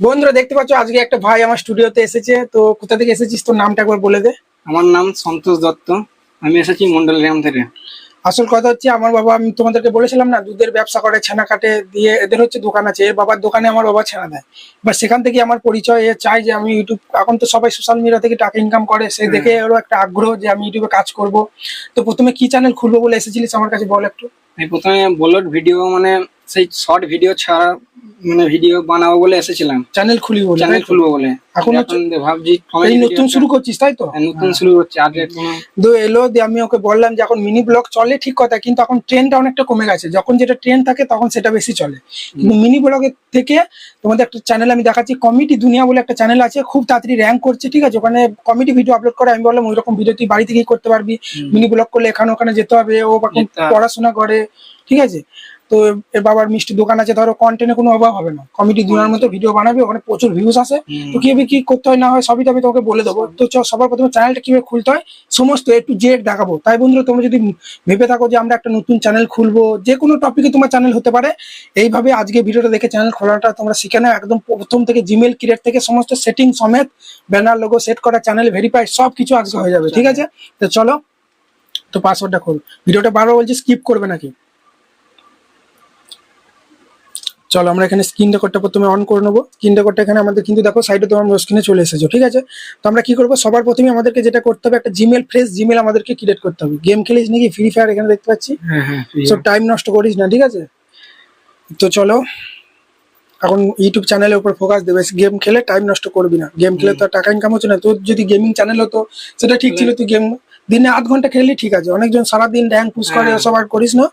বন্ধুরা দেখতে পাচ্ছ আজকে একটা ভাই আমার স্টুডিওতে এসেছে। তো কোথা থেকে এসেছিস? তোর নামটা একবার বলে দে। আমার নাম সন্তোষ দত্ত। আমি এসেছি মন্ডল গ্রাম থেকে। আসল কথা হচ্ছে আমার বাবা আমি তোমাদেরকে বলেছিলাম না দুধের ব্যবসা করে ছানা কাটে দিয়ে এদের হচ্ছে দোকান আছে। এর বাবার দোকানে আমার বাবা ছানা দেয়। বা সেখান থেকে আমার পরিচয় এ চাই যে আমি ইউটিউব এখন তো সবাই সোশ্যাল মিডিয়া থেকে টাকা ইনকাম করে। সে দেখে ওরও একটা আগ্রহ যে আমি ইউটিউবে কাজ করব। তো প্রথমে কি চ্যানেল খুলবো বলে এসেছিলিস আমার কাছে বল একটু। আমি প্রথমে বলট ভিডিও মানে সেই শর্ট ভিডিও ছাড়া মানে ভিডিও বানাবো বলে এসেছিলাম। চ্যানেল খুলি বলে চ্যানেল খুলবো বলে। এখন ভাবছি এই নতুন শুরু করছিস তাই তো? হ্যাঁ, নতুন শুরু করছি। আগে কোনো তো এলো দিয়ে আমি ওকে বললাম যে এখন মিনি ব্লগ চলে ঠিক কথা কিন্তু এখন ট্রেনটা অনেকটা কমে গেছে। যখন যেটা ট্রেন থাকে তখন সেটা বেশি চলে। কিন্তু মিনি ব্লগের থেকে তোমাদের একটা চ্যানেল আমি দেখাচ্ছি কমিটি দুনিয়া বলে একটা চ্যানেল আছে খুব তাড়াতাড়ি র্যাঙ্ক করছে ঠিক আছে? ওখানে কমিটি ভিডিও আপলোড করে আমি বললাম ওই রকম ভিডিও তুই বাড়ি থেকেই করতে পারবি। মিনি ব্লগ করলে এখানে ওখানে যেতে হবে ও পড়াশোনা করে ঠিক আছে? তো এর বাবার মিষ্টি দোকান আছে ধরো কন্টেন্টে কোনো অভাব হবে না। কমিটি দুনিয়ার মতো ভিডিও বানাবে ওখানে প্রচুর ভিউজ আসে। তো কীভাবে কি করতে হয় না হয় সবই তো আমি তোমাকে বলে দেবো। তো সবার প্রথমে চ্যানেলটা কীভাবে খুলতে হয় সমস্ত একটু জেড দেখাবো। তাই বন্ধুরা তোমরা যদি ভেবে থাকো যে আমরা একটা নতুন চ্যানেল খুলবো যে কোনো টপিকে তোমার চ্যানেল হতে পারে এইভাবে আজকে ভিডিওটা দেখে চ্যানেল খোলাটা তোমরা শিখে নাও। একদম প্রথম থেকে জিমেল ক্রিয়েট থেকে সমস্ত সেটিং সমেত ব্যানার লোগো সেট করা চ্যানেল ভেরিফাই সব কিছু আজকে হয়ে যাবে। ঠিক আছে? তো চলো তো পাসওয়ার্ডটা খোল। ভিডিওটা বারবার বলছি স্কিপ করবে নাকি? চলো আমরা এখানে স্ক্রিন রেকর্ডটা প্রথমে অন করে নেব। স্ক্রিন রেকর্ডটা এখানে আমাদের কিন্তু দেখো সাইডে তোমার স্ক্রিনে চলে এসেছ ঠিক আছে? তো আমরা কি করব? সবার প্রথমে আমাদেরকে যেটা করতে হবে একটা জিমেল ফ্রেশ জিমেল আমাদেরকে ক্রিয়েট করতে হবে। গেম খেলিস নাকি? ফ্রি ফায়ার এখানে দেখতে পাচ্ছি? হ্যাঁ হ্যাঁ টাইম নষ্ট করিস না ঠিক আছে? তো চলো এখন ইউটিউব চ্যানেলের উপর ফোকাস দেবে। গেম খেলে টাইম নষ্ট করবি না। গেম খেলে তো আর টাকা ইনকাম হচ্ছে না। তোর যদি গেমিং চ্যানেল হতো সেটা ঠিক ছিল তুই গেম দিনে আধ ঘণ্টা খেললি ঠিক আছে? অনেকজন সারাদিন র্যাঙ্ক পুশ করে সবার করিস না।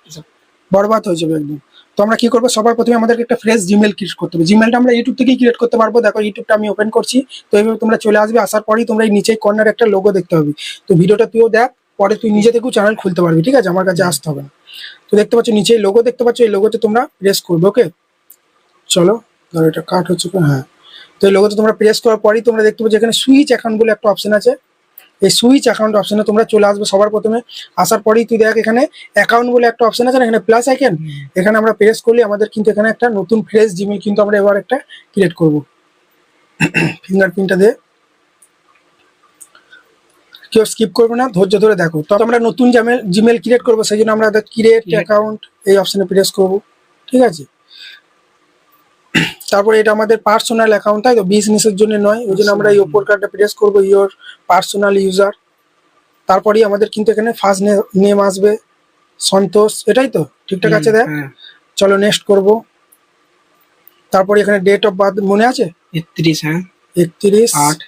বরবাদ হয়ে যাবে একদম। তো আমরা কি করব? সবার প্রথমে আমাদেরকে একটা ফ্রেশ জিমেল ক্রিয়েট করতে হবে। জিমেলটা আমরা ইউটিউব থেকেই ক্রিয়েট করতে পারব। দেখো ইউটিউবটা আমি ওপেন করছি। তো এইভাবে তোমরা চলে আসবে। আসার পরেই তোমরা এই নিচে কর্নার একটা লোগো দেখতে হবে তো ভিডিওটা তুইও দেখ, পরে তুই নিজে থেকেও চ্যানেল খুলতে পারবি। ঠিক আছে? আমার কাছে আসতে হবে তো দেখতে পাচ্ছ, নিচে লোগো দেখতে পাচ্ছ, এই লোগোতে তোমরা প্রেস করবে ওকে চলো, ধরো এটা কাট হচ্ছে হ্যাঁ। তো এই লোগোতে তোমরা প্রেস করার পরেই তোমরা দেখতে পাচ্ছ এখানে সুইচ অ্যাকাউন্ট বলে একটা অপশন আছে। এই সুইচ অ্যাকাউন্ট অপশনে তোমরা চলে আসবে সবার প্রথমে। আসার পরেই তুই দেখ এখানে অ্যাকাউন্ট বলে একটা অপশন আছে না এখানে প্লাস আইকন এখানে আমরা প্রেস করলে আমাদের কিন্তু এখানে একটা নতুন ফ্রেশ জিমেল কিন্তু আমরা এবার একটা ক্রিয়েট করব। ফিঙ্গারপ্রিন্টটা দিয়ে কেউ স্কিপ করবে না ধৈর্য ধরে দেখো। তো আমরা নতুন জিমেল জিমেল ক্রিয়েট করব সেই জন্য আমরা ক্রিয়েট অ্যাকাউন্ট এই অপশনে প্রেস করব। ঠিক আছে? তারপরে এটা আমাদের পার্সোনাল অ্যাকাউন্ট তাই তো? বিজনেসের জন্য নয় ওই জন্য আমরা এই ওপর কার্ডটা প্রেস করব ইওর পার্সোনাল ইউজার তারপরেই আমাদের কিন্তু এখানে ফার্স্ট নেম আসবে সন্তোষ এটাই তো? ঠিকঠাক আছে দেখ? হ্যাঁ। চলো নেক্সট করব। তারপরে এখানে ডেট অফ বার্থ মনে আছে? একত্রিশ হ্যাঁ। একত্রিশ। আট।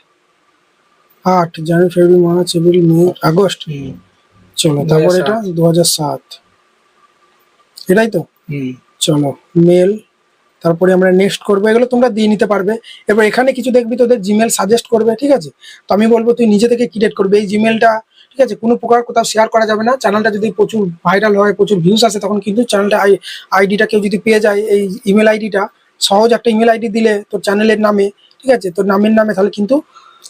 আট January February March April May August. চলো তারপর এটা দু হাজার সাত। এটাই তো? হুম। চলো মেল তারপরে আমরা নেক্সট করব, এগুলো তোমরা দিয়ে নিতে পারবে। এবার এখানে কিছু দেখবি তোদের জিমেল সাজেস্ট করবে, ঠিক আছে? তো আমি বলব তুই নিজে থেকে ক্রিয়েট করবে? এই জিমেলটা ঠিক আছে? কোনো প্রকার কোথাও শেয়ার করা যাবে না। চ্যানেলটা যদি প্রচুর ভাইরাল হয়, প্রচুর ভিউস আসে, তখন কিন্তু চ্যানেলটা আইডিটা কেউ যদি পেয়ে যায়, এই ইমেল আইডিটা সহজ একটা ইমেল আইডি দিলে তোর চ্যানেলের নামে, ঠিক আছে? তোর নামের নামে তাহলে কিন্তু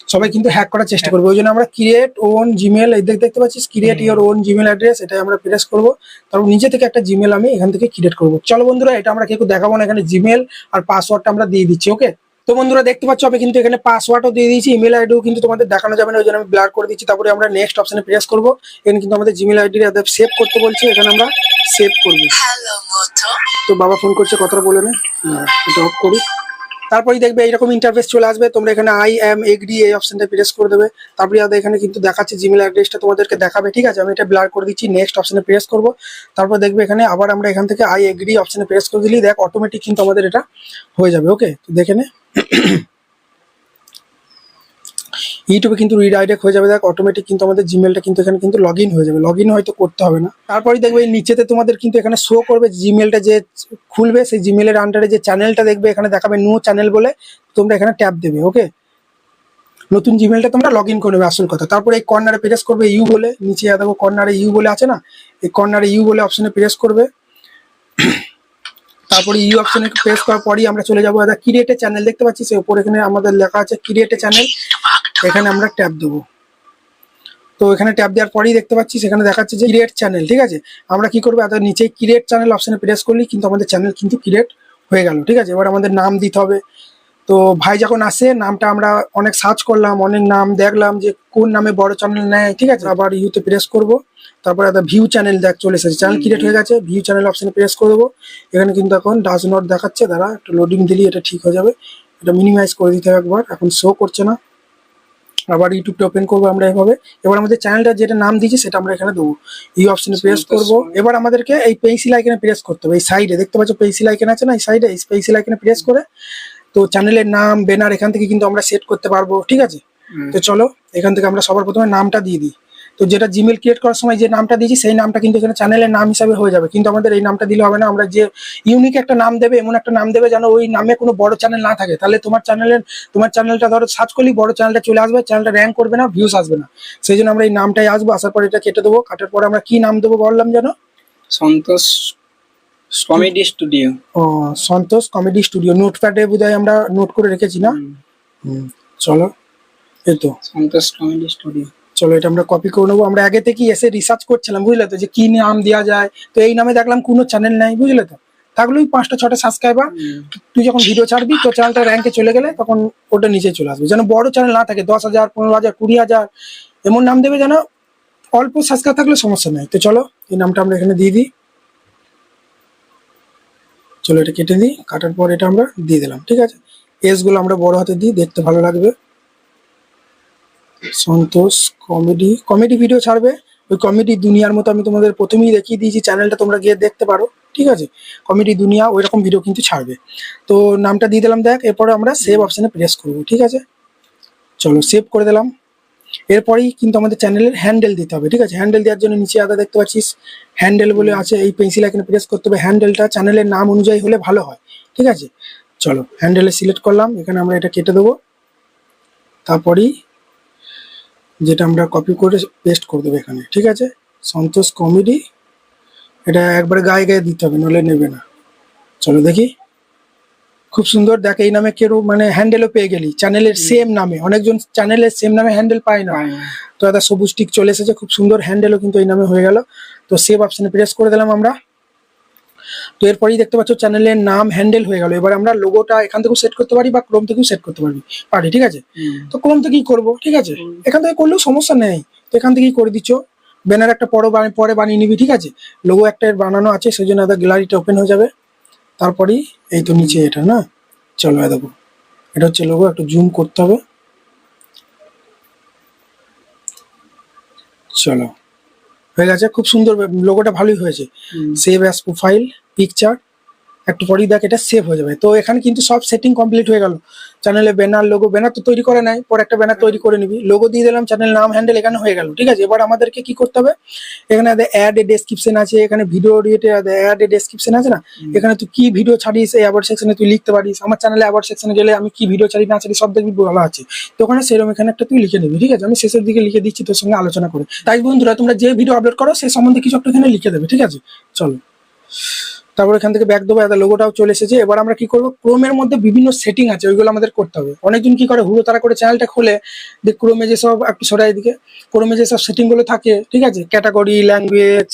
সবাই কিন্তু হ্যাক করার চেষ্টা করবে। ওই জন্য আমরা ক্রিয়েট ওন জিমেল এই দেখ- দেখতে পাচ্ছিস? Create your own Gmail address এটা আমরা প্রেস করব। তারপর নিজে থেকে একটা জিমেল আমি এখান থেকে ক্রিয়েট করব। চলো বন্ধুরা এটা আমরা কেউ দেখাবো না এখানে জিমেল আর পাসওয়ার্ডটা আমরা দিয়ে দিচ্ছি ওকে তো বন্ধুরা দেখতে পাচ্ছ আমি কিন্তু এখানে পাসওয়ার্ডও দিয়ে দিয়েছি ইমেল আইডিও কিন্তু তোমাদের দেখানো যাবে না ওই জন্য আমি ব্লার করে দিচ্ছি। তারপরে আমরা নেক্সট অপশনে প্রেস করব। এখানে কিন্তু আমাদের জিমেল আইডি সেভ করতে বলছে এখানে আমরা সেভ করব। তো বাবা ফোন করছে কথাটা বলে নে। এটা অফ করি তারপরেই দেখবে এইরকম ইন্টারফেস চলে আসবে, তোমরা এখানে আই এম এগ্রি এই অপশনটা প্রেস করে দেবে। তারপরে আমাদের এখানে কিন্তু দেখাচ্ছে জিমেল অ্যাড্রেসটা তোমাদেরকে দেখাবে, ঠিক আছে? আমি এটা ব্লার করে দিচ্ছি নেক্সট অপশনে প্রেস করব। তারপর দেখবে এখানে আবার আমরা এখান থেকে আই এগ্রি অপশনে প্রেস করে দিলেই দেখ অটোমেটিক কিন্তু আমাদের এটা হয়ে যাবে ওকে তো দেখে নে। ইউটিউবে কিন্তু রিডাইরেক্ট হয়ে যাবে। দেখ অটোমেটিক কিন্তু আমাদের জিমেলটা কিন্তু এখানে কিন্তু লগ হয়ে যাবে। লগ হয়তো করতে হবে না। তারপরে দেখবে এই নিচেতে তোমাদের কিন্তু এখানে শো করবে জিমেলটা যে খুলবে, সেই জিমেলের আন্ডারে যে চ্যানেলটা দেখবে, এখানে দেখাবে নো চ্যানেল বলে তোমরা এখানে ট্যাপ দেবে ওকে নতুন জিমেলটা তোমরা লগ ইন করবে আসল কথা। তারপরে এই কর্নারে প্রেস করবে ইউ বলে, নিচে দেখো কর্নারে ইউ বলে আছে না? এই কর্নারে ইউ বলে অপশনে প্রেস করবে। তারপরে ইউ অপশনে প্রেস করার পরই আমরা চলে যাব। দাদা ক্রিয়েটে চ্যানেল দেখতে পাচ্ছি? সে উপর এখানে আমাদের লেখা আছে ক্রিয়েটে চ্যানেল এখানে আমরা ট্যাপ দেবো। তো এখানে ট্যাপ দেওয়ার পরেই দেখতে পাচ্ছি, সেখানে দেখাচ্ছে যে ক্রিয়েট চ্যানেল ঠিক আছে? আমরা কি করব? এত নিচে ক্রিয়েট চ্যানেল অপশনে প্রেস করলেই কিন্তু আমাদের চ্যানেল কিন্তু ক্রিয়েট হয়ে গেল, ঠিক আছে? এবার আমাদের নাম দিতে হবে। তো ভাই যখন আসে, নামটা আমরা অনেক সার্চ করলাম, অনেক নাম দেখলাম যে কোন নামে বড় চ্যানেল নেয়, ঠিক আছে? আবার ইউতে প্রেস করব, তারপরে একটা ভিউ চ্যানেল দেখ চলে এসেছে। চ্যানেল ক্রিয়েট হয়ে গেছে ভিউ চ্যানেল অপশানে প্রেস করে দেবো। এখানে কিন্তু এখন ডাজ নট দেখাচ্ছে, দাঁড়া, একটু লোডিং দিলি, এটা ঠিক হয়ে যাবে। এটা মিনিমাইজ করে দিতে হবে একবার, এখন শো করছে না। আবার ইউটিউবটা ওপেন করব আমরা এভাবে। এবার আমাদের চ্যানেলটা যেটা নাম দিয়েছি, সেটা আমরা এখানে দেবো। এই অপশানে প্রেস করব। এবার আমাদেরকে এই পেন্সিল আইকনে প্রেস করতে হবে, এই সাইডে দেখতে পাচ্ছ পেন্সিল আইকন আছে না, এই সাইডে এই পেন্সিল আইকনে প্রেস করে তো চ্যানেলের নাম ব্যানার এখান থেকে কিন্তু আমরা সেট করতে পারব ঠিক আছে? তো চলো এখান থেকে আমরা সবার প্রথমে নামটা দিয়ে দিই। তো যেটা জিমেল ক্রিয়েট করার সময় যে নামটা দিয়েছি সেই নামটা কিন্তু এখানে চ্যানেলের নাম হিসাবে হয়ে যাবে। কিন্তু আমাদের এই নামটা দিলে হবে না আমরা যে ইউনিক একটা নাম দেবে এমন একটা নাম দেবে যেন ওই নামে কোনো বড় চ্যানেল না থাকে। তাহলে তোমার চ্যানেলের তোমার চ্যানেলটা ধরো সার্চ করলেই বড় চ্যানেলটা চলে আসবে চ্যানেলটা র্যাঙ্ক করবে না ভিউস আসবে না। সেই জন্য আমরা এই নামটাই আসব আসার পর এটা কেটে দেবো কাটার পরে আমরা কি নাম দেবো বললাম যেন? সন্তোষ কমেডি স্টুডিও ও, সন্তোষ কমেডি স্টুডিও নোটপ্যাডে বোধহয় আমরা নোট করে রেখেছি না? হুম, চলো এই তো। সন্তোষ কমেডি স্টুডিও চলো এটা আমরা কপি করে নেব। আমরা আগে থেকে এসে রিসার্চ করছিলাম বুঝলে তো যে কি নাম দেওয়া যায়। তো এই নামে দেখলাম কোনো চ্যানেল নাই বুঝলে তো। থাকল ওই পাঁচটা ছটা সাবস্ক্রাইবার তুই যখন ভিডিও ছাড়বি তো চ্যানেলটা র্যাঙ্কে চলে গেলে তখন ওটা নিচে চলে আসবে। যেন বড় চ্যানেল না থাকে দশ হাজার পনেরো হাজার কুড়ি হাজার এমন নাম দেবে যেন অল্প সাবস্ক্রাইব থাকলে সমস্যা নাই। তো চলো এই নামটা আমরা এখানে দিয়ে দিই। চলো এটা কেটে দিই, কাটার পর এটা আমরা দিয়ে দিলাম, ঠিক আছে? এসগুলো আমরা বড় হাতে দিই, দেখতে ভালো লাগবে। সন্তোষ কমেডি কমেডি ভিডিও ছাড়বে। ওই কমেডি দুনিয়ার মতো আমি তোমাদের প্রথমেই দেখিয়ে দিয়েছি, চ্যানেলটা তোমরা গিয়ে দেখতে পারো, ঠিক আছে? কমেডি দুনিয়া ওই রকম ভিডিও কিন্তু ছাড়বে। তো নামটা দিয়ে দিলাম দেখ, এরপরে আমরা সেভ অপশনে প্রেস করব, ঠিক আছে? চলো সেভ করে দিলাম। এরপরেই কিন্তু আমাদের চ্যানেলের হ্যান্ডেল দিতে হবে ঠিক আছে? হ্যান্ডেল দেওয়ার জন্য নিচে আদা দেখতে পাচ্ছিস? হ্যান্ডেল বলে আছে এই পেন্সিল এখানে প্রেস করতে হবে। হ্যান্ডেলটা চ্যানেলের নাম অনুযায়ী হলে ভালো হয় ঠিক আছে? চলো হ্যান্ডেলে সিলেক্ট করলাম এখানে আমরা এটা কেটে দেবো। তারপরেই যেটা আমরা কপি করে পেস্ট করে দেবো এখানে ঠিক আছে? সন্তোষ কমেডি এটা একবারে গায়ে গায়ে দিতে হবে নলে নেবে না। চলো দেখি। খুব সুন্দর দেখ। এই নামে কেউ মানে হ্যান্ডেলও পেয়ে গেলি। চ্যানেলের সেম নামে। অনেকজন চ্যানেলের সেম নামে হ্যান্ডেল পায় না। তো একটা সবুজ টিক চলে এসেছে। খুব সুন্দর হ্যান্ডেলও কিন্তু এই নামে হয়ে গেল। তো সেভ অপশনে প্রেস করে দিলাম আমরা। তো এরপরেই দেখতে পাচ্ছ চ্যানেলের নাম হ্যান্ডেল হয়ে গেল। এবার আমরা লোগোটা এখান থেকেও সেট করতে পারি বা ক্রোম থেকেও সেট করতে পারি পারি ঠিক আছে? তো ক্রোম থেকেই করব ঠিক আছে? এখান থেকে করলেও সমস্যা নেই। তো এখান থেকেই করে দিচ্ছ। ব্যানার একটা পরে পরে বানিয়ে নিবি ঠিক আছে? লোগো একটা বানানো আছে সেই জন্য গ্যালারিটা ওপেন হয়ে যাবে। তারপরেই এই তো নিচে এটা না? চলো দেখো। এটা হচ্ছে লোগো একটু জুম করতে হবে। চলো। হয়ে গেছে খুব সুন্দর লোগোটা ভালোই হয়েছে। সেভ অ্যাজ প্রোফাইল পিকচার একটু পরেই দেখ এটা সেভ হয়ে যাবে। তো এখানে কিন্তু সব সেটিং কমপ্লিট হয়ে গেল। চ্যানেলে ব্যানার লোগো ব্যানার তো তৈরি করে নাই। পরে একটা ব্যানার তৈরি করে নিবি। লোগো দিয়ে দিলাম চ্যানেল নাম হ্যান্ডেল এখানে হয়ে গেল। ঠিক আছে? এবার আমাদেরকে কি করতে হবে? এখানে অ্যাড এ ডেসক্রিপশন আছে এখানে video related add a description আছে না? এখানে তুই কি ভিডিও ছাড়িস এই অ্যাওয়ার্ড সেকশনে তুই লিখতে পারিস। আমার চ্যানেলে অ্যাওয়ার্ড সেকশনে গেলে আমি কি ভিডিও ছাড়ি না ছাড়ি সব দেখবি বলা আছে। তো ওখানে সেরকম এখানে একটা তুই লিখে নিবি ঠিক আছে? আমি শেষের দিকে লিখে দিচ্ছি তোর সঙ্গে আলোচনা করে। তাই বন্ধুরা তোমরা যে ভিডিও আপলোড করো সে সম্বন্ধে কিছু একটা এখানে লিখে দেবে ঠিক আছে? চলো। তারপর এখান থেকে ব্যাক দেবো একটা লোগোটাও চলে এসেছে। এবার আমরা কি করব? ক্রোমের মধ্যে বিভিন্ন সেটিং আছে ওইগুলো আমাদের করতে হবে। অনেকজন কি করে? হুড়ো তারা করে চ্যানেলটা খুলে যে ক্রোমে যেসব একটু সরাই দিকে ক্রোমে যেসব সেটিংগুলো থাকে ঠিক আছে? ক্যাটাগরি ল্যাঙ্গুয়েজ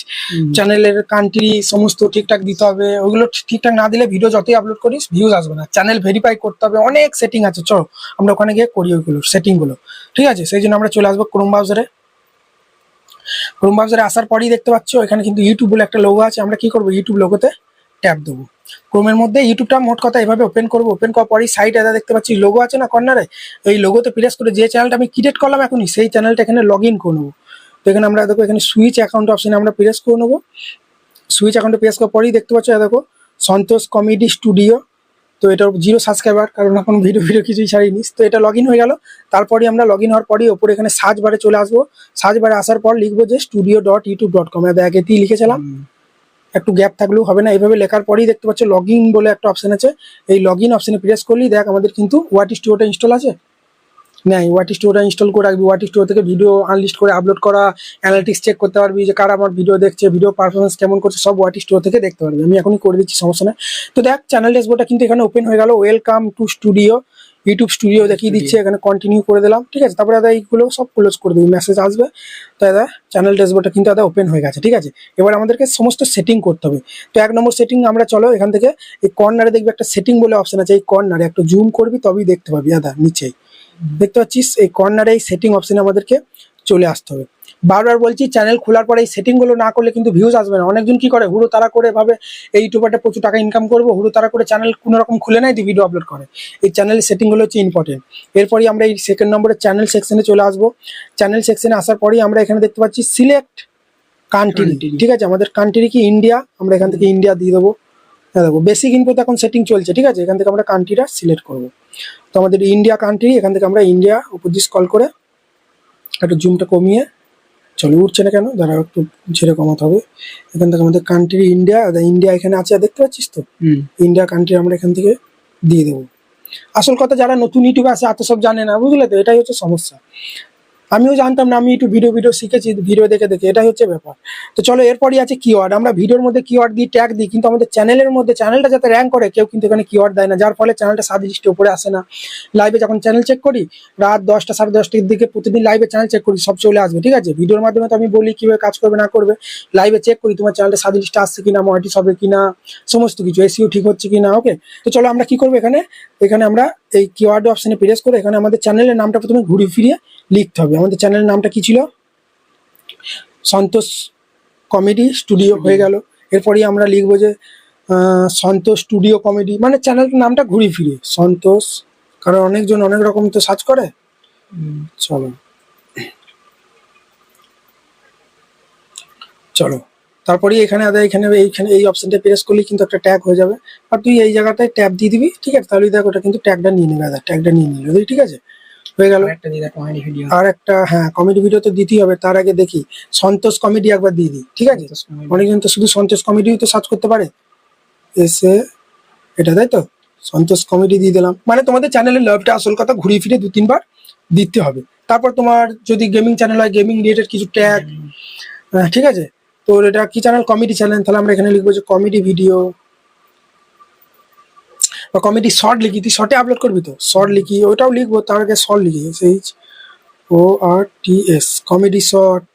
চ্যানেলের কান্ট্রি সমস্ত ঠিকঠাক দিতে হবে। ওইগুলো ঠিকঠাক না দিলে ভিডিও যতই আপলোড করিস ভিউজ আসবে না। চ্যানেল ভেরিফাই করতে হবে। অনেক সেটিং আছে। চলো আমরা ওখানে গিয়ে করি ওইগুলো সেটিংগুলো। ঠিক আছে? সেই জন্য আমরা চলে আসব ক্রোম ব্রাউজারে ক্রোম ব্রাউজারে আসার পরেই দেখতে পাচ্ছ এখানে কিন্তু ইউটিউব বলে একটা লোগো আছে। আমরা কি করব ইউটিউব লোগোতে ট্যাপ দেবো। ক্রোমের মধ্যে ইউটিউবটা মোট কথা এভাবে ওপেন করব। ওপেন করার পরই সাইড এটা দেখতে পাচ্ছি লোগো আছে না কর্নারে এই লোগোতে প্রেস করে যে চ্যানেলটা আমি ক্রিয়েট করলাম এখনই, সেই চ্যানেলটা এখানে লগ ইন করে নেব। তো এখানে আমরা দেখো, এখানে সুইচ অ্যাকাউন্ট অপশানে আমরা প্রেস করে নেব। সুইচ অ্যাকাউন্টে প্রেস করার পরেই দেখতে পাচ্ছ, দেখো সন্তোষ কমেডি স্টুডিও তো এটা জিরো সাবস্ক্রাইবার কারণ এখন ভিডিও ভিডিও কিছুই ছাড়িনি। তো এটা লগ হয়ে গেল। তারপরে আমরা লগ হওয়ার পরেই ওপরে এখানে সার্চ বারে চলে আসব। সার্চ বারে আসার পর লিখব যে studio dot YouTube dot com আগেতেই লিখেছিলাম। একটু গ্যাপ থাকলেও হবে না। এইভাবে লেখার পরেই দেখতে পাচ্ছ লগ বলে একটা অপশন আছে। এই লগ ইন অপশানে প্রেস করলেই দেখ আমাদের কিন্তু ওয়াট স্টুডিওটা ইনস্টল আছে? নেই। ওয়াট স্টুডিওটা ইনস্টল করে রাখবি। ওয়াট স্টুডিও থেকে ভিডিও আনলিস্ট করে আপলোড করা অ্যানালিটিক্স চেক করতে পারবি যে কারা আমার ভিডিও দেখছে ভিডিও পারফরমেন্স কেমন করছে, সব ওয়াট স্টুডিও থেকে দেখতে পারবি। আমি এখনই করে দিচ্ছি, সমস্যা নেই। তো দেখ চ্যানেল ড্যাশবোর্ডটা কিন্তু এখানে ওপেন হয়ে গেল। Welcome to studio YouTube studio দেখিয়ে দিচ্ছে এখানে কন্টিনিউ করে দিলাম ঠিক আছে? তারপরে দাদা এইগুলো সব ক্লোজ করে দেবো মেসেজ আসবে তো দাদা চ্যানেল ড্যাশবোর্ডটা কিন্তু দাদা ওপেন হয়ে গেছে ঠিক আছে? এবার আমাদেরকে সমস্ত সেটিং করতে হবে। তো এক নম্বর সেটিং আমরা চলো এখান থেকে এই কর্নারে দেখবি একটা সেটিং বলে অপশন আছে এই কর্নারে একটু জুম করবি তবেই দেখতে পাবি দাদা নিচেই। দেখতে পাচ্ছিস? এই কর্নারে এই সেটিং অপশনে আমাদেরকে চলে আসতে হবে। বারবার বলছি চ্যানেল খোলার পরে এই সেটিংগুলো না করলে কিন্তু ভিউজ আসবে না। অনেকজন কি করে হুড়ো তারা করে ভাবে এই ইউটিউবারটা প্রচুর টাকা ইনকাম করব হুড়ো তারা করে চ্যানেল কোনো রকম খুলে নেয় দিয়ে ভিডিও আপলোড করে। এই চ্যানেলের সেটিংগুলো হচ্ছে ইম্পর্টেন্ট এরপরই আমরা এই সেকেন্ড নম্বরের চ্যানেল সেকশনে চলে আসব। চ্যানেল সেকশনে আসার পরেই আমরা এখানে দেখতে পাচ্ছি সিলেক্ট কান্ট্রি ঠিক আছে? আমাদের কান্ট্রি কি ইন্ডিয়া আমরা এখান থেকে ইন্ডিয়া দিয়ে দেবো। হ্যাঁ দেখো বেসিক ইনপুট এখন সেটিং চলছে ঠিক আছে? এখান থেকে আমরা কান্ট্রিটা সিলেক্ট করব। তো আমাদের ইন্ডিয়া কান্ট্রি এখান থেকে আমরা ইন্ডিয়া উপর দিয়ে স্কল করে একটু জুমটা কমিয়ে চলো উঠছে না কেন? দাঁড়া একটু ঝেড়ে কমাতে হবে। এখান থেকে আমাদের কান্ট্রি ইন্ডিয়া ইন্ডিয়া এখানে আছে দেখতে পাচ্ছিস তো? ইন্ডিয়া কান্ট্রি আমরা এখান থেকে দিয়ে দেবো। আসল কথা যারা নতুন ইউটিউবে আছে এত সব জানে না বুঝলে তো? এটাই হচ্ছে সমস্যা। আমিও জানতাম না, আমি একটু ভিডিও ভিডিও শিখেছি ভিডিও দেখে দেখে, এটাই হচ্ছে ব্যাপার। তো চলো, এরপরই আছে কিওয়ার্ড আমরা ভিডিওর মধ্যে কিওয়ার্ড দিই ট্যাগ দিই, কিন্তু আমাদের চ্যানেলের মধ্যে চ্যানেলটা যাতে র্যাঙ্ক করে, কেউ কিন্তু এখানে কিওয়ার্ড দেয় না, যার ফলে চ্যানেলটা সাত দৃষ্টি উপরে আসে না। লাইভে যখন চ্যানেল চেক করি, রাত দশটা, সাড়ে দশটার দিকে প্রতিদিন লাইভে চ্যানেল চেক করি, সব চলে আসবে, ঠিক আছে? ভিডিওর মাধ্যমে তো আমি বলি কীভাবে কাজ করবে, না করবে। লাইভে চেক করি, তোমার চ্যানেলটা সাত দৃষ্টি আসছে কিনা মনিটিস হবে কিনা, সমস্ত কিছু এসিও ঠিক হচ্ছে কিনা ওকে তো চলো, আমরা কি করব এখানে? এখানে আমরা এই কিওয়ার্ড অপশানে প্রেস করে এখানে আমাদের চ্যানেলের নামটা প্রথমে ঘুরে ফিরিয়ে লিখতে হবে। আমাদের চ্যানেলের নামটা কি ছিল? সন্তোষ কমেডি স্টুডিও হয়ে গেল। এরপরেই আমরা লিখব যে সন্তোষ স্টুডিও কমেডি মানে চ্যানেলের নামটা ঘুরে ফিরে সন্তোষ কারণ অনেকজন অনেক রকম তো সার্চ করে। চলো। চলো। তারপরে এখানে আদা এখানে এইখানে এই অপশনটা প্রেস করলে কিন্তু একটা ট্যাগ হয়ে যাবে। আর তুই এই জায়গাটায় ট্যাব দিয়ে দিবি ঠিক আছে? তাহলে দেখ ওটা কিন্তু ট্যাগটা নিয়ে নেবে আদা ট্যাগটা নিয়ে নিল ঠিক আছে? হয়ে গেল। একটা দিদা কমেডি ভিডিও আর একটা হ্যাঁ কমেডি ভিডিও তো দিতেই হবে তার আগে দেখি। সন্তোষ কমেডি একবার দিয়ে দিই ঠিক আছে? অনেকজন তো শুধু সন্তোষ কমেডিও তো সার্চ করতে পারে। এসে এটা তাই তো? সন্তোষ কমেডি দিয়ে দিলাম। মানে তোমাদের চ্যানেলের লাভটা আসল কথা ঘুরিয়ে ফিরে দু তিনবার দিতে হবে। তারপর তোমার যদি গেমিং চ্যানেল হয় গেমিং রিলেটেড কিছু ট্যাগ ঠিক আছে? তো এটা কি চ্যানেল কমেডি চ্যানেল তাহলে আমরা এখানে লিখব যে কমেডি ভিডিও বা কমেডি শর্ট লিখি। তুই শর্টে আপলোড করবি তো? শর্ট লিখি। ওটাও লিখব। তার আগে শর্ট লিখি। H O R T S comedy short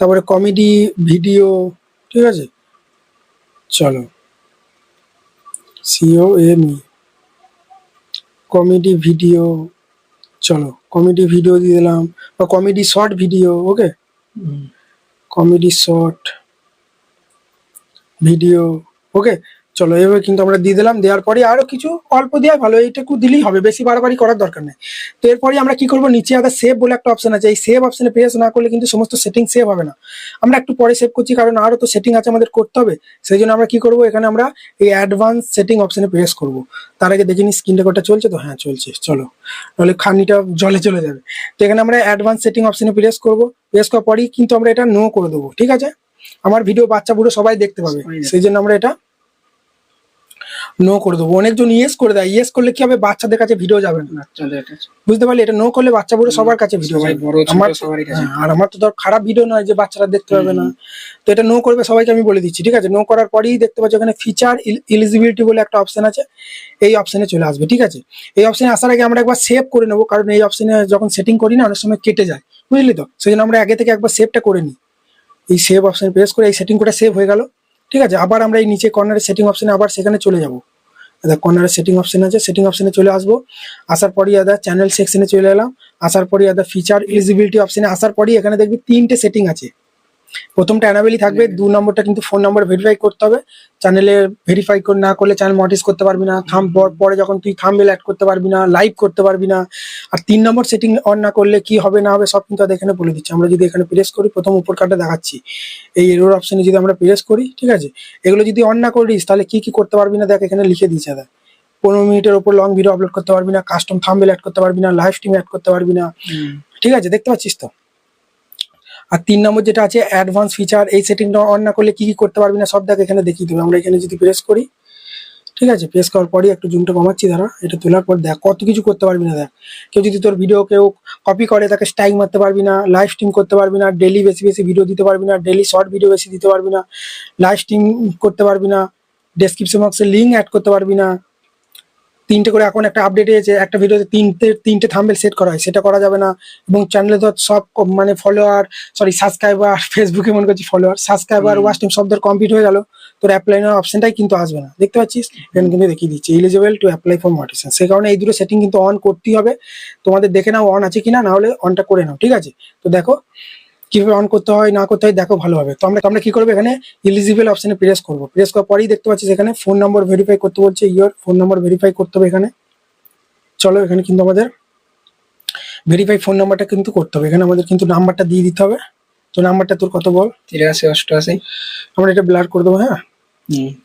তারপরে কমেডি ভিডিও ঠিক আছে? চলো। C O M E comedy video চলো। কমেডি ভিডিও দিয়ে দিলাম। বা comedy short video okay comedy short video okay চলো এভাবে কিন্তু আমরা দিয়ে দিলাম। দেওয়ার পরে আরও কিছু অল্প দেওয়া ভালো এইটুকু দিলেই হবে বেশি বাড়াবাড়ি করার দরকার নেই। তো এরপরে আমরা কি করব নিচে আবার সেভ বলে একটা অপশন আছে। এই সেভ অপশনে প্রেস না করলে কিন্তু সমস্ত সেটিং সেভ হবে না। আমরা একটু পরে সেভ করছি কারণ আরও তো সেটিং আছে আমাদের করতে হবে। সেই জন্য আমরা কি করব এখানে আমরা এই অ্যাডভান্স সেটিং অপশনে প্রেস করব। তার আগে দেখে নি স্ক্রিন রেকর্ডটা চলছে তো? হ্যাঁ চলছে। চলো। নাহলে খানিটা জলে চলে যাবে। তো এখানে আমরা অ্যাডভান্স সেটিং অপশনে প্রেস করব। প্রেস করার পরেই কিন্তু আমরা এটা নো করে দেবো ঠিক আছে? আমার ভিডিও বাচ্চা বুড়ো সবাই দেখতে পাবে। সেই জন্য আমরা এটা নো করে দেবো। অনেকজন ইয়েস করে দেয়। ইয়েস করলে কি হবে? বাচ্চাদের কাছে ভিডিও যাবে না। বুঝতে পারলি? এটা নো করলে বাচ্চা বুড়ো সবার কাছে ভিডিও যাবে। আমার হ্যাঁ, আর আমার তো ধর খারাপ ভিডিও নয় যে বাচ্চারা দেখতে পাবে না। তো এটা নো করবে সবাইকে আমি বলে দিচ্ছি ঠিক আছে? নো করার পরেই দেখতে পাচ্ছ এখানে ফিচার এলিজিবিলিটি বলে একটা অপশন আছে। এই অপশনে চলে আসবে ঠিক আছে? এই অপশনে আসার আগে আমরা একবার সেভ করে নেব কারণ এই অপশনে যখন সেটিং করি না অনেক সময় কেটে যায়। বুঝলি তো? সেই জন্য আমরা আগে থেকে একবার সেভটা করে নিই। এই সেভ অপশন প্রেস করে এই সেটিং করে সেভ হয়ে গেল। ঠিক আছে? আবার আমরা এই নিচে কর্নারের সেটিং অপশানে আবার সেখানে চলে যাব। কর্নারের সেটিং অপশান আছে সেটিং অপশানে চলে আসব। আসার পরই আদা চ্যানেল সেকশনে চলে এলাম। আসার পরই আদা ফিচার এলিজিবিলিটি অপশানে আসার পরই এখানে দেখবি তিনটে সেটিং আছে। প্রথমটা অ্যানাবেলি থাকবে দু নম্বরটা কিন্তু ফোন নম্বর ভেরিফাই করতে হবে। চ্যানেলে ভেরিফাই না করলে চ্যানেল মনিটাইজ করতে পারবি না। থাম পরে যখন তুই থামবেল অ্যাড করতে পারবি না লাইভ করতে পারবি না। আর তিন নম্বর সেটিং অন না করলে কি হবে না হবে সব কিন্তু এখানে বলে দিচ্ছি। আমরা যদি এখানে প্রেস করি প্রথম উপর কার্ডটা দেখাচ্ছি। এই এরোর অপশনে যদি আমরা প্রেস করি ঠিক আছে? এগুলো যদি অন না করিস তাহলে কি কি করতে পারবি না? দেখ এখানে লিখে দিয়েছে দাদা পনেরো মিনিটের উপর লং ভিডিও আপলোড করতে পারবি না কাস্টম থাম্বেল অ্যাড করতে পারবি না লাইভ স্ট্রিম অ্যাড করতে পারবি না। ঠিক আছে? দেখতে পাচ্ছিস তো? আর তিন নম্বর যেটা আছে অ্যাডভান্স ফিচার এই সেটিংটা অন না করলে কি কি করতে পারবি না, সব দেখ এখানে দেখিয়ে দেবে। আমরা এখানে যদি প্রেস করি, ঠিক আছে? প্রেস করার পরই একটু জুমটা কমাচ্ছি, দাঁড়া, এটা তোলার পর দেখ, কত কিছু করতে পারবি না, দেখ। কেউ যদি তোর ভিডিও কেউ কপি করে, তাকে স্ট্রাইক মারতে পারবি না লাইভ স্ট্রিম করতে পারবি না ডেলি বেশি বেশি ভিডিও দিতে পারবি না ডেলি শর্ট ভিডিও বেশি দিতে পারবি না লাইভ স্ট্রিম করতে পারবি না ডেসক্রিপশন বক্সে লিঙ্ক অ্যাড করতে পারবি না তিনটে করে এখন একটা আপডেট এসেছে একটা ভিডিওতে তিনটে তিনটে থাম্বেল সেট করা হয় সেটা করা যাবে না। এবং চ্যানেলে ধর সব মানে ফলোয়ার সরি সাবস্ক্রাইবার ফেসবুকে মনে করছি ফলোয়ার সাবস্ক্রাইবার হুম। ওয়াচ টাইম সব ধর কমপ্লিট হয়ে গেল। তোর অ্যাপ্লাই নেওয়ার অপশনটাই কিন্তু আসবে না। দেখতে পাচ্ছিস? এখানে কিন্তু দেখিয়ে দিচ্ছে। Eligible to apply for motivation সেই কারণে এই দুটো সেটিং কিন্তু অন করতেই হবে। তোমাদের দেখে নাও অন আছে কিনা না হলে অনটা করে নাও ঠিক আছে? তো দেখো কীভাবে অন করতে হয় না করতে হয় দেখো ভালোভাবে। তো আমরা আমরা কি করব এখানে? এলিজিবল অপশনে প্রেস করব। প্রেস করার পরেই দেখতে পাচ্ছি এখানে ফোন নম্বর ভেরিফাই করতে বলছে ইয়োর ফোন নম্বর ভেরিফাই করতে হবে এখানে। চলো এখানে কিন্তু আমাদের ভেরিফাই ফোন নাম্বারটা কিন্তু করতে হবে। এখানে আমাদের কিন্তু নাম্বারটা দিয়ে দিতে হবে। তো নাম্বারটা তোর কত বল? তিরাশি অষ্টআশি। আমরা এটা ব্লার করে দেবো হ্যাঁ?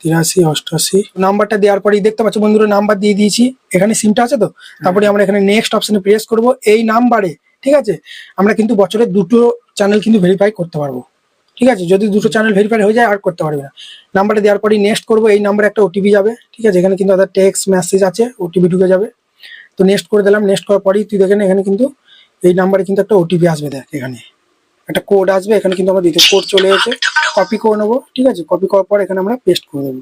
তিরাশি অষ্টআশি। নাম্বারটা দেওয়ার পরেই দেখতে পাচ্ছ বন্ধুরা নাম্বার দিয়ে দিয়েছি। এখানে সিমটা আছে তো? তারপরে আমরা এখানে নেক্সট অপশনে প্রেস করব। এই নাম্বারে ঠিক আছে? আমরা কিন্তু বছরে দুটো চ্যানেল কিন্তু ভেরিফাই করতে পারব। ঠিক আছে? যদি দুটো চ্যানেল ভেরিফাই হয়ে যায়, আর করতে পারবে না। নাম্বারটা দেওয়ার পরই নেক্সট করব, এই নাম্বারে একটা ওটিপি যাবে। ঠিক আছে? এখানে কিন্তু আদার টেক্সট মেসেজ আছে ওটিপি ঢুকে যাবে। তো নেক্সট করে দিলাম নেক্সট করার পরেই তুই দেখেন এখানে কিন্তু এই নাম্বারে কিন্তু একটা ওটিপি আসবে দেখ, এখানে। একটা কোড আসবে, এখানে কিন্তু আমার দ্বিতীয় কোড চলে এসেছে। কপি করে নেব, ঠিক আছে? কপি করার পর এখানে আমরা পেস্ট করে দেবো।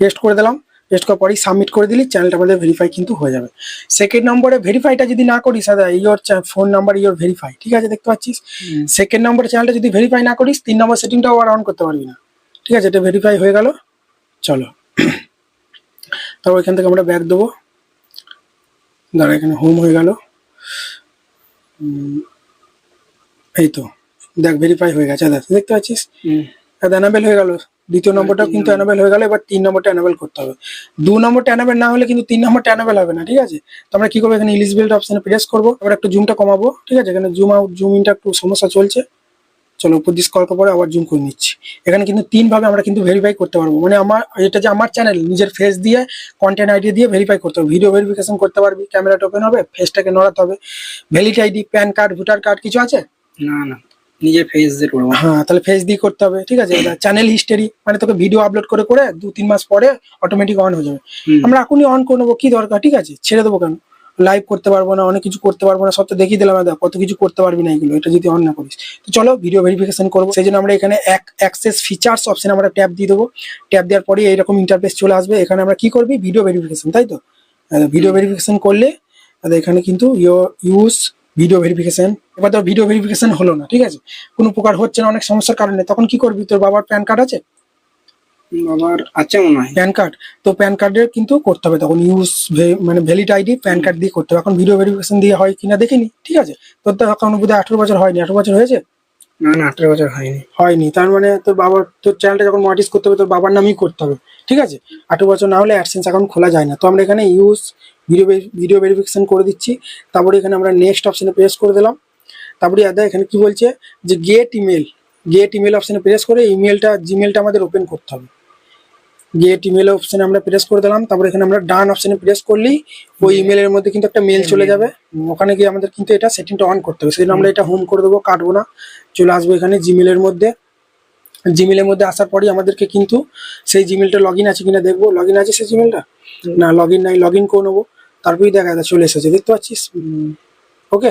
পেস্ট করে দিলাম। পেস্ট করার পরেই সাবমিট করে দিলি চ্যানেলটা আমাদের ভেরিফাই কিন্তু হয়ে যাবে। সেকেন্ড নম্বরে ভেরিফাইটা যদি না করিস দাদা your phone number your verify ঠিক আছে দেখতে পাচ্ছিস? সেকেন্ড নম্বরে চ্যানেলটা যদি ভেরিফাই না করিস তিন নম্বর সেটিংটাও আর অন করতে পারবি না। ঠিক আছে এটা ভেরিফাই হয়ে গেল চলো। তারপর এখান থেকে আমরা ব্যাক দেবো। দাঁড়া এখানে হোম হয়ে গেল। এই তো দেখ ভেরিফাই হয়ে গেছে দেখ দেখতে পাচ্ছিস? অ্যানাবেল হয়ে গেল। দ্বিতীয় নম্বরটা কিন্তু অ্যানাবেল হয়ে গেল এবার তিন নম্বরটা অ্যানাবেল করতে হবে। দু নম্বরটা অ্যানাবেল না হলে কিন্তু তিন নম্বরটা অ্যানাবেল হবে না ঠিক আছে? তো আমরা কি করব? এখানে ইলিজিবিলিটি অপশনে প্রেস করব। এবার একটু জুমটা কমাবো ঠিক আছে? এখানে জুম আউট জুম ইনটা একটু সমস্যা চলছে। চলো উপর দিস করার পরে আবার জুম করে নিচ্ছি। এখানে কিন্তু তিন ভাবে আমরা কিন্তু ভেরিফাই করতে পারব। মানে আমার এটা যে আমার চ্যানেল নিজের ফেস দিয়ে কন্টেন্ট আইডি দিয়ে ভেরিফাই করতে হবে। ভিডিও ভেরিফিকেশন করতে পারবি ক্যামেরাটা ওপেন হবে ফেসটাকে নড়াতে হবে। Valid ID PAN card voter card কিছু আছে? না না। নিজের ফেস দিয়ে করব। হ্যাঁ তাহলে ফেস দিয়ে করতে হবে ঠিক আছে? চ্যানেল হিস্টোরি মানে তোকে ভিডিও আপলোড করে করে দু তিন মাস পরে অটোমেটিক অন হয়ে যাবে। আমরা এখনই অন করে নেব কি দরকার ঠিক আছে? ছেড়ে দেবো কেন? লাইভ করতে পারব না অনেক কিছু করতে পারব না সব তো দেখিয়ে দিলাম কত কিছু করতে পারবি না এগুলো এটা যদি অন না করিস। তো চলো ভিডিও ভেরিফিকেশন করব সেই জন্য আমরা এখানে এক অ্যাক্সেস ফিচার্স অপশন আমরা ট্যাপ দিয়ে দেবো। ট্যাপ দেওয়ার পরে এইরকম ইন্টারফেস চলে আসবে এখানে আমরা কি করবি? ভিডিও ভেরিফিকেশন তাই তো? ভিডিও ভেরিফিকেশন করলে এখানে কিন্তু ইউজ ভিডিও ভেরিফিকেশন এবার ধর ভিডিও ভেরিফিকেশন হলো না ঠিক আছে? কোনো প্রকার হচ্ছে না অনেক সমস্যার কারণে। তখন কি করবি? তোর বাবার প্যান কার্ড আছে? বাবার আছে মনে হয়। প্যান কার্ড তো প্যান কার্ডের কিন্তু করতে হবে। তখন ইউজ মানে ভ্যালিড আইডি প্যান কার্ড দিয়ে করতে হবে। এখন ভিডিও ভেরিফিকেশন দিয়ে হয় কিনা দেখিনি ঠিক আছে? তোর তো এখন বোধহয় আঠেরো বছর হয়নি। আঠেরো বছর হয়েছে? না না, আঠারো বছর হয়নি। হয়নি, তার মানে তোর বাবার, তোর চ্যানেলটা যখন মনিটাইজ করতে হবে, তোর বাবার নামেই করতে হবে, ঠিক আছে? আঠারো বছর না হলে অ্যাডসেন্স অ্যাকাউন্ট খোলা যায় না। তো আমরা এখানে ইউজ ভিডিও ভিডিও ভেরিফিকেশন করে দিচ্ছি। তারপরে এখানে আমরা নেক্সট অপশানে প্রেস করে দিলাম। তারপরে আদা, এখানে কি বলছে? যে গেট ইমেল গেট ইমেল অপশানে প্রেস করে ইমেলটা জিমেলটা আমাদের ওপেন করতে হবে। গেট ইমেল অপশনে আমরা প্রেস করে দিলাম তারপরে এখানে আমরা ডান অপশনে প্রেস করলেই ওই ইমেলের মধ্যে কিন্তু একটা মেল চলে যাবে। ওখানে গিয়ে আমাদের কিন্তু এটা সেটিংটা অন করতে হবে। সেই জন্য আমরা এটা হোম করে দেবো কাটবো না। চলে আসব এখানে জিমেলের মধ্যে। জিমেলের মধ্যে আসার পরেই আমাদেরকে কিন্তু সেই জিমেলটা লগ ইন আছে কিনা দেখব। লগ ইন আছে সেই জিমেলটা না লগ ইন নাই লগ ইন করে নেব। তারপরেই দেখা দাদা চলে এসেছে। দেখতে পাচ্ছিস? ওকে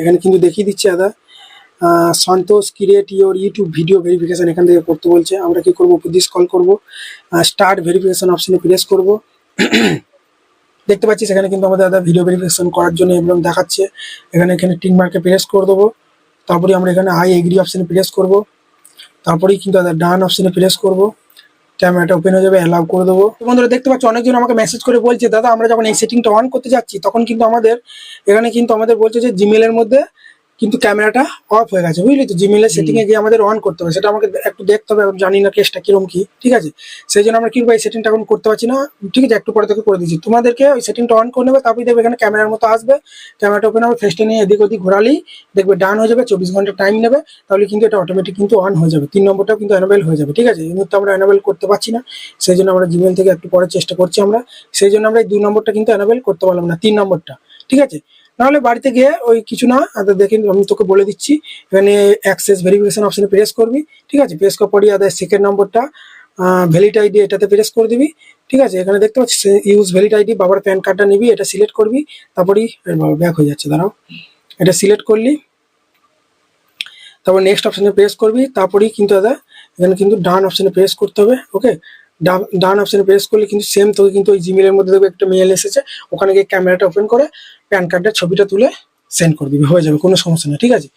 এখানে কিন্তু দেখিয়ে দিচ্ছে দাদা Santosh create your YouTube video verification এখান থেকে করতে বলছে। আমরা কি করব? উপর কল করব। স্টার্ট ভেরিফিকেশন অপশনে প্রেস করব। দেখতে পাচ্ছি সেখানে কিন্তু আমাদের দাদা ভিডিও ভেরিফিকেশন করার জন্য এবং দেখাচ্ছে। এখানে এখানে টিক মার্কে প্রেস করে দেবো। তারপরে আমরা এখানে আই এগ্রি অপশানে প্রেস করব। তারপরেই কিন্তু দাদা ডান অপশানে প্রেস করব। ক্যামেরাটা ওপেন হয়ে যাবে অ্যালাউ করে দেবো। বন্ধুরা, দেখতে পাচ্ছ, অনেকজন আমাকে মেসেজ করে বলছে, দাদা, আমরা যখন এই সেটিংটা অন করতে যাচ্ছি, তখন কিন্তু আমাদের, এখানে কিন্তু আমাদের বলছে যে জিমেলের মধ্যে কিন্তু ক্যামেরাটা অফ হয়ে গেছে বুঝলি তো? জিমেলের সেটিং এ গিয়ে আমাদের অন করতে হবে সেটা আমাকে একটু দেখতে হবে জানি না কেসটা কিরম কি ঠিক আছে? সেই জন্য আমরা কিন্তু এই সেটিংটা এখন করতে পারছি না ঠিক আছে একটু পরে থেকে করে দিচ্ছি। তোমাদেরকে ওই সেটিংটা অন করে নেবে তারপরে দেখবে এখানে ক্যামেরার মতো আসবে ক্যামেরাটা ওপেন হবে ফেসটা নিয়ে এদিক ওদিক ঘোরালেই দেখবে ডান হয়ে যাবে চব্বিশ ঘণ্টা টাইম নেবে তাহলে কিন্তু এটা অটোমেটিক কিন্তু অন হয়ে যাবে। তিন নম্বরটাও কিন্তু অ্যানাবেল হয়ে যাবে ঠিক আছে? এই মুহূর্তে আমরা অ্যানাবেল করতে পারছি না সেই জন্য আমরা জিমেল থেকে একটু পরে চেষ্টা করছি আমরা সেই জন্য আমরা এই দুই নম্বরটা কিন্তু অ্যানাবেল করতে পারলাম না তিন নম্বরটা ঠিক আছে? নাহলে বাড়িতে গিয়ে ওই কিছু না আদা দেখে আমি তোকে বলে দিচ্ছি। এখানে অ্যাক্সেস ভেরিফিকেশন অপশানে প্রেস করবি, ঠিক আছে? প্রেস করার পরই আদার সেকেন্ড নম্বরটা ভ্যালিড আইডি এটাতে প্রেস করে দিবি, ঠিক আছে? এখানে দেখতে পাচ্ছিস ইউজ ভ্যালিড আইডি বাবার প্যান কার্ডটা নিবি, এটা সিলেক্ট করবি, তারপরেই ব্যাক হয়ে যাচ্ছে, দাঁড়াও। এটা সিলেক্ট করলি, তারপর নেক্সট অপশানে প্রেস করবি, তারপরেই কিন্তু দাদা এখানে কিন্তু ডান অপশানে প্রেস করতে হবে ওকে ডান অপশনে প্রেস করলে কিন্তু সেম তোকে কিন্তু ওই জিমেলের মধ্যে দেখবে একটা মেল এসেছে, ওখানে গিয়ে ক্যামেরাটা ওপেন করে প্যান কার্ডের ছবিটা তুলে সেন্ড করে দিবি, হয়ে যাবে, কোনো সমস্যা নেই, ঠিক আছে?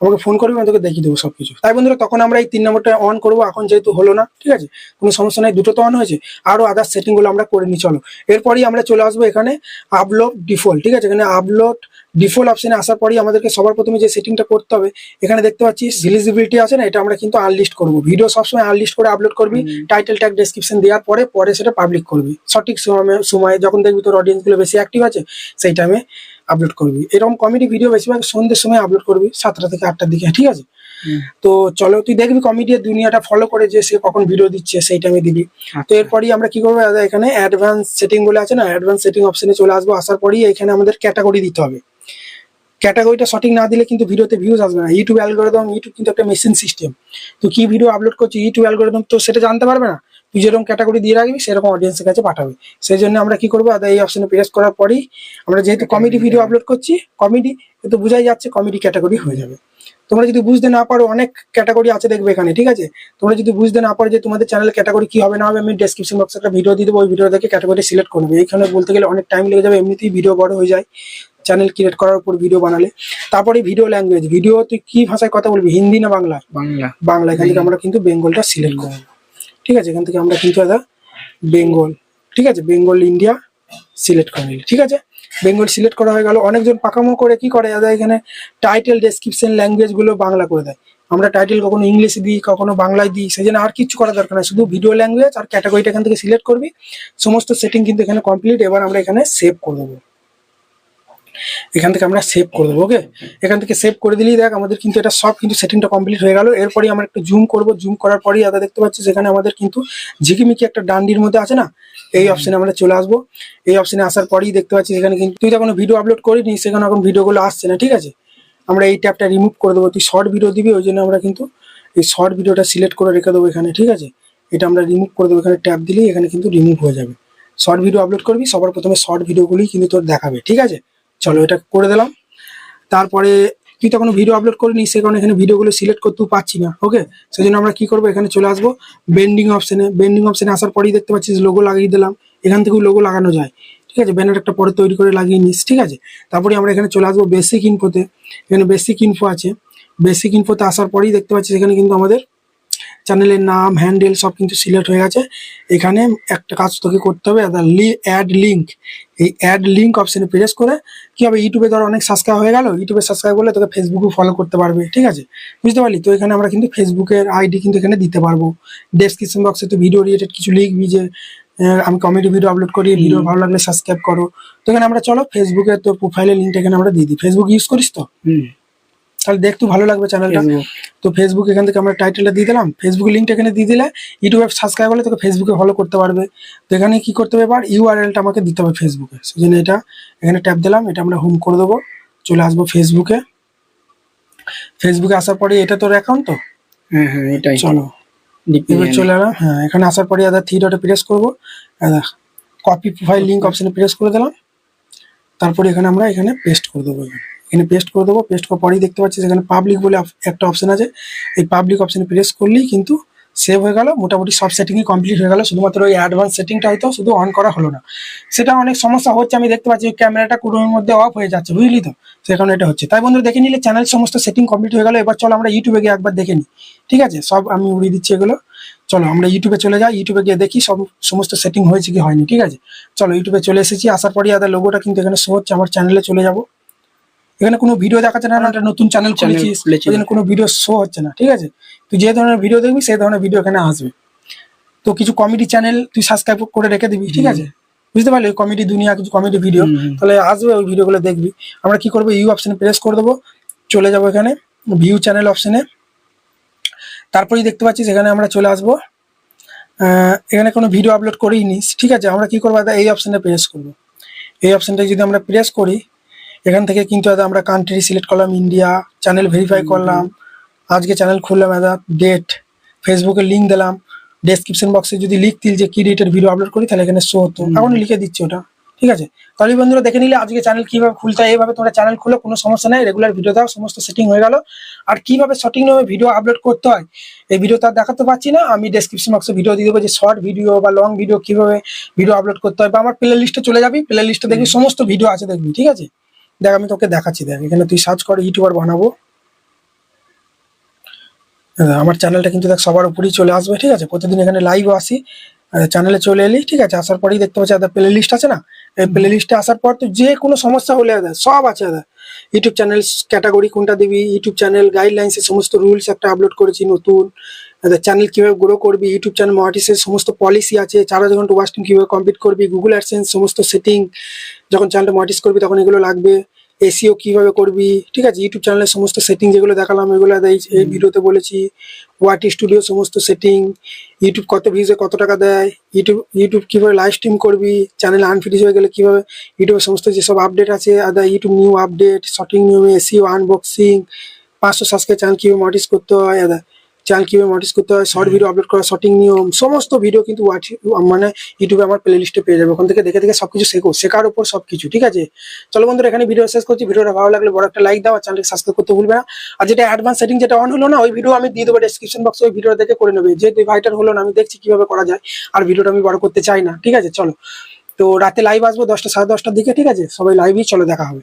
আমাকে ফোন করবি, আমি তোকে দেখিয়ে দেবো সব কিছু তাই বন্ধুরা, তখন আমরা এই তিন নম্বরটা অন করব, এখন যেহেতু হলো না, ঠিক আছে? কোনো সমস্যা নেই, দুটো তো অন হয়েছে আরও আদার্স সেটিংগুলো আমরা করে নিই, চলো। এরপরই আমরা চলে আসব এখানে আপলোড ডিফল্ট ঠিক আছে? এখানে আপলোড ডিফল্ট অপশনে আসার পরই আমাদেরকে সবার প্রথমে যে সেটিংটা করতে হবে এখানে দেখতে পাচ্ছি ভিলিজিবিলিটি আছে না এটা আমরা কিন্তু আনলিস্ট করব। ভিডিও সবসময় আনলিস্ট করে আপলোড করবি টাইটেল ট্যাগ ডেসক্রিপশন দেওয়ার পরে পরে সেটা পাবলিক করবি। সঠিক সময়ে সময়ে যখন দেখবি তোর অডিয়েন্সগুলো বেশি অ্যাক্টিভ আছে সেই টাইমে আপলোড করবি। এরকম কমেডি ভিডিও বেশিরভাগ সন্ধ্যের সময় আপলোড করবি সাতটা থেকে আটটার দিকে ঠিক আছে? তো চলো তুই দেখবি কমেডির দুনিয়াটা ফলো করে যে সে কখন ভিডিও দিচ্ছে সেই টাইমে দিবি। তো আচ্ছা। এরপরই আমরা কি করব এখানে অ্যাডভান্স সেটিং বলে আছে না অ্যাডভান্স সেটিং অপশনে চলে আসব আসার পরই এখানে আমাদের ক্যাটাগরি দিতে হবে। ক্যাটাগরিটা সঠিক না দিলে কিন্তু ভিডিওতে ভিউজ আসবে না। ইউটিউব অ্যালগোরিদম ইউটিউব কিন্তু একটা মেশিন সিস্টেম তো কি ভিডিও আপলোড করছিস ইউটিউব অ্যালগোরিদম তো সেটা জানতে পারবে না? তুই যেরকম ক্যাটাগরি দিয়ে রাখবি সেরকম অডিয়েন্সের কাছে পাঠাবে। সেই জন্য আমরা কি করব এই অপশনে প্রেস করার পরেই আমরা যেহেতু কমেডি ভিডিও আপলোড করছি কমেডি তো বোঝাই যাচ্ছে কমেডি ক্যাটাগরি হয়ে যাবে। তোমরা যদি বুঝতে না পারো অনেক ক্যাটাগরি আছে দেখবে এখানে ঠিক আছে? তোমরা যদি বুঝতে না পারো যে তোমাদের চ্যানেল ক্যাটাগরি কি হবে না হবে আমি ডেসক্রিপশন বক্সে একটা ভিডিও দিয়ে দেবো ওই ভিডিও দেখে ক্যাটাগরি সিলেক্ট করবে এইখানে বলতে গেলে অনেক টাইম লেগে যাবে এমনিতেই ভিডিও বড় হয়ে যায়। চ্যানেল ক্রিয়েট করার উপর ভিডিও বানালে। তারপরে ভিডিও ল্যাঙ্গুয়েজ ভিডিও তুই কি ভাষায় কথা বলবি? হিন্দি না বাংলা? বাংলা। বাংলা এখান থেকে আমরা কিন্তু বেঙ্গলটা সিলেক্ট করব। ঠিক আছে এখান থেকে আমরা কিন্তু দাদা বেঙ্গল ঠিক আছে বেঙ্গল ইন্ডিয়া সিলেক্ট করে নিলি ঠিক আছে? বেঙ্গল সিলেক্ট করা হয়ে গেল। অনেকজন পাকামো করে কি করে? দাদা এখানে টাইটেল ডেসক্রিপশন ল্যাঙ্গুয়েজগুলো বাংলা করে দেয়। আমরা টাইটেল কখনো ইংলিশে দিই কখনো বাংলায় দিই সেই জন্য আর কিছু করা দরকার নেই। শুধু ভিডিও ল্যাঙ্গুয়েজ আর ক্যাটাগরিটা এখান থেকে সিলেক্ট করবি। সমস্ত সেটিং কিন্তু এখানে কমপ্লিট এবার আমরা এখানে সেভ করে দেবো। এখান থেকে আমরা সেভ করে দেবো ওকে এখান থেকে সেভ করে দিলেই দেখ আমাদের কিন্তু এটা সব কিন্তু সেটিংটা কমপ্লিট হয়ে গেল। এরপরই আমরা একটু জুম করব জুম করার পরেই দাদা দেখতে পাচ্ছি সেখানে আমাদের কিন্তু ঝিকিমিকি একটা ডান্ডির মধ্যে আছে না? এই অপশনে আমরা চলে আসব। এই অপশনে আসার পরেই দেখতে পাচ্ছি সেখানে কিন্তু তুই তো কোনো ভিডিও আপলোড করিনি সেখানে এখন ভিডিওগুলো আসছে না ঠিক আছে? আমরা এই ট্যাবটা রিমুভ করে দেবো। তুই শর্ট ভিডিও দিবি ওই জন্য আমরা কিন্তু এই শর্ট ভিডিওটা সিলেক্ট করে রেখে দেবো এখানে ঠিক আছে? এটা আমরা রিমুভ করে দেবো এখানে ট্যাপ দিলেই এখানে কিন্তু রিমুভ হয়ে যাবে। শর্ট ভিডিও আপলোড করবি সবার প্রথমে শর্ট ভিডিওগুলি কিন্তু তোর দেখাবে ঠিক আছে? চলো এটা করে দিলাম। তারপরে তুই তো কোনো ভিডিও আপলোড করিনি, সে কারণে এখানে ভিডিওগুলো সিলেক্ট করতেও পারছি না ওকে সেই জন্য আমরা কি করব? এখানে চলে আসব। বেন্ডিং অপশানে বেন্ডিং অপশানে আসার পরেই দেখতে পাচ্ছিস লোগো লাগিয়ে দিলাম। এখান থেকেও লোগো লাগানো যায়, ঠিক আছে? ব্যানার একটা পরে তৈরি করে লাগিয়ে নিস, ঠিক আছে? তারপরে আমরা এখানে চলে আসব বেসিক ইনফোতে এখানে বেসিক ইনফো আছে। বেসিক ইনফোতে আসার পরেই দেখতে পাচ্ছিস এখানে কিন্তু আমাদের চ্যানেলের নাম হ্যান্ডেল সব কিন্তু সিলেক্ট হয়ে গেছে। এখানে একটা কাজ তোকে করতে হবে অ্যাড লিঙ্ক এই অ্যাড লিঙ্ক অপশানে প্রেস করে কি হবে ইউটিউবে ধর অনেক সাবস্ক্রাইব হয়ে গেল ইউটিউবে সাবস্ক্রাইব করলে তোকে ফেসবুকে ফলো করতে পারবে ঠিক আছে? বুঝতে পারলি? তো এখানে আমরা কিন্তু ফেসবুকের আইডি কিন্তু এখানে দিতে পারব। ডেসক্রিপশন বক্সে তো ভিডিও রিলেটেড কিছু লিখবি যে আমি কমেডি ভিডিও আপলোড করি ভিডিও ভালো লাগলে সাবস্ক্রাইব করো। তো এখানে আমরা চলো ফেসবুকে তো প্রোফাইলের লিঙ্কটা এখানে আমরা দিয়ে দিই। ফেসবুক ইউজ করিস তো? হুম। তাহলে দেখতে ভালো লাগবে চ্যানেলটা। তো ফেসবুক এখান থেকে আমরা টাইটেলটা দিয়ে দিলাম। ফেসবুক লিঙ্কটা এখানে দিয়ে দিলে ইউটিউবে সাবস্ক্রাইব করলে তোকে ফেসবুকে ফলো করতে পারবে। তো এখানে কি করতে হবে এবার? ইউআরএলটা আমাকে দিতে হবে ফেসবুকে সেই জন্য এটা এখানে ট্যাপ দিলাম এটা আমরা হোম করে দেবো। চলে আসব ফেসবুকে ফেসবুকে আসার পরে এটা তোর অ্যাকাউন্ট তো? হ্যাঁ হ্যাঁ এটাই। চলো। এবার চলে এলাম হ্যাঁ এখানে আসার পরে আদা থ্রি ডটে প্রেস করব। কপি প্রোফাইল লিঙ্ক অপশনে প্রেস করে দিলাম। তারপরে এখানে আমরা এখানে পেস্ট করে দেবো। এখানে। এখানে পেস্ট করে দেবো। পেস্ট করার পরেই দেখতে পাচ্ছি সেখানে পাবলিক বলে একটা অপশন আছে। এই পাবলিক অপশনে প্রেস করলেই কিন্তু সেভ হয়ে গেল। মোটামুটি সব সেটিংই কমপ্লিট হয়ে গেল। শুধুমাত্র ওই অ্যাডভান্স সেটিংটা হয়তো শুধু অন করা হলো না। সেটা অনেক সমস্যা হচ্ছে। আমি দেখতে পাচ্ছি ক্যামেরাটা কুড়োর মধ্যে অফ হয়ে যাচ্ছে। বুঝলি তো? সেখানে এটা হচ্ছে। তাই বন্ধু দেখে নিলে চ্যানেল সমস্ত সেটিং কমপ্লিট হয়ে গেল। এবার চলো আমরা ইউটিউবে গিয়ে একবার দেখে নিই। ঠিক আছে? সব আমি উড়িয়ে দিচ্ছি এগুলো। চলো আমরা ইউটিউবে চলে যাই। ইউটিউবে গিয়ে দেখি সব সমস্ত সেটিং হয়েছে কি হয়নি। ঠিক আছে? চলো ইউটিউবে চলে এসেছি। আসার পরে আদার লোগোটা কিন্তু এখানে শো হচ্ছে। আমার চ্যানেলে চলে যাব। এখানে কোনো ভিডিও দেখাচ্ছে না না, একটা নতুন চ্যানেল খুলেছিস জন্য কোনো ভিডিও শো হচ্ছে না ঠিক আছে? তুই যে ধরনের ভিডিও দেখবি সেই ধরনের ভিডিও এখানে আসবে। তো কিছু কমেডি চ্যানেল তুই সাবস্ক্রাইব করে রেখে দিবি ঠিক আছে? বুঝতে পারলি? কমেডি দুনিয়া কিছু কমেডি ভিডিও। তাহলে আসবে ওই ভিডিওগুলো দেখবি। আমরা কি করব? ইউ অপশনে প্রেস করে দেবো চলে যাব এখানে ভিউ চ্যানেল অপশনে তারপরেই দেখতে পাচ্ছিস এখানে আমরা চলে আসব। এখানে কোনো ভিডিও আপলোড করেই নিস ঠিক আছে? আমরা কি করব? এই অপশনে প্রেস করব। এই অপশনটা যদি আমরা প্রেস করি এখান থেকে কিন্তু আমরা কান্ট্রি সিলেক্ট করলাম ইন্ডিয়া চ্যানেল ভেরিফাই করলাম। আজকে চ্যানেল খুললাম দাদা ডেট ফেসবুকে লিঙ্ক দিলাম। ডেসক্রিপশন বক্সে যদি লিখতিল যে কি ডেটের ভিডিও আপলোড করি তাহলে এখানে শো হতো। এখন লিখে দিচ্ছি ওটা। ঠিক আছে? তাহলে বন্ধুরা দেখে নিলে আজকে চ্যানেল কীভাবে খুলতে হয় এইভাবে তোমরা চ্যানেল খুলো কোনো সমস্যা নেই। রেগুলার ভিডিও দাও সমস্ত সেটিং হয়ে গেল। আর কীভাবে সঠিক নিয়মে ভিডিও আপলোড করতে হয় এই ভিডিও তার দেখাতে পারছি না। আমি ডেসক্রিপশন বক্সে ভিডিও দিয়ে দেবো যে শর্ট ভিডিও বা লং ভিডিও কীভাবে ভিডিও আপলোড করতে হয় বা আমার প্লে লিস্টে চলে যাবি। প্লে লিস্টে দেখবি সমস্ত ভিডিও আছে দেখবি। ঠিক আছে? দেখ, আমি তোকে দেখাচ্ছি, দেখ, এখানে তুই সার্চ কর ইউটিউবার বানাবো। আমার চ্যানেলটা কিন্তু দেখ, সবার উপরেই চলে আসবে, ঠিক আছে? প্রতিদিন এখানে লাইভও আসি চ্যানেলে চলে এলি, ঠিক আছে? আসার পরেই দেখতে পাচ্ছি, আদার প্লে লিস্ট আছে না? এই প্লে লিস্টে আসার পর তো যে কোনো সমস্যা হলে আদার সব আছে আদার ইউটিউব চ্যানেল ক্যাটাগরি কোনটা দিবি? ইউটিউব চ্যানেল গাইডলাইন্সের সমস্ত রুলস একটা আপলোড করেছি, নতুন। চ্যানেল কীভাবে গ্রো করবি ইউটিউব চ্যানেল মনিটাইজের সমস্ত পলিসি আছে চার হাজার ঘণ্টা ওয়াচ টাইম কীভাবে কমপ্লিট করবি গুগল অ্যাডসেন্স সমস্ত সেটিং যখন চ্যানেলটা মনিটাইজ করবি তখন এগুলো লাগবে এসিও কীভাবে করবি ঠিক আছে ইউটিউব চ্যানেলের সমস্ত সেটিং যেগুলো দেখালাম এগুলো এই এই ভিডিওতে বলেছি ওয়াটি স্টুডিও সমস্ত সেটিং ইউটিউব কত ভিউজে কত টাকা দেয় ইউটিউব ইউটিউব কীভাবে লাইভ স্ট্রিম করবি চ্যানেল আনফিনিশ হয়ে গেলে কীভাবে ইউটিউবের সমস্ত যেসব আপডেট আছে আদা ইউটিউব নিউ আপডেট শর্টিং নিয়মে এসিও আনবক্সিং পাঁচশো সাবস্ক্রাইব চ্যানেল কীভাবে মডিস করতে হয় আদা চ্যানেল কীভাবে মডিস করতে হয় শর্ট ভিডিও আপলোড করা শর্টিং নিয়ম সমস্ত ভিডিও কিন্তু মানে ইউটিউবে আমার প্লে লিস্টে পেয়ে যাবে। ওখান থেকে দেখে দেখে সবকিছু শেখো শেখার উপর সবকিছু ঠিক আছে? চলো বন্ধুরা এখানে ভিডিও শেষ করছি। ভিডিওটা ভালো লাগলে বড় একটা লাইক দাও আর চ্যানেলকে সাবস্ক্রাইব করতে ভুলবে না। আর যেটা অ্যাডভান্স সেটিং যেটা অন হলো না ওই ভিডিও আমি দিয়ে দেবো ডেসক্রিপশন বক্সে ওই ভিডিও দেখে করে নেবে। যেহেতু ভাইটার হলো না আমি দেখছি কীভাবে করা যায়। আর ভিডিওটা আমি বড় করতে চাই না ঠিক আছে? চলো। তো রাতে লাইভ আসব দশটা সাড়ে দশটার দিকে ঠিক আছে? সবাই লাইভই চলো দেখা হবে।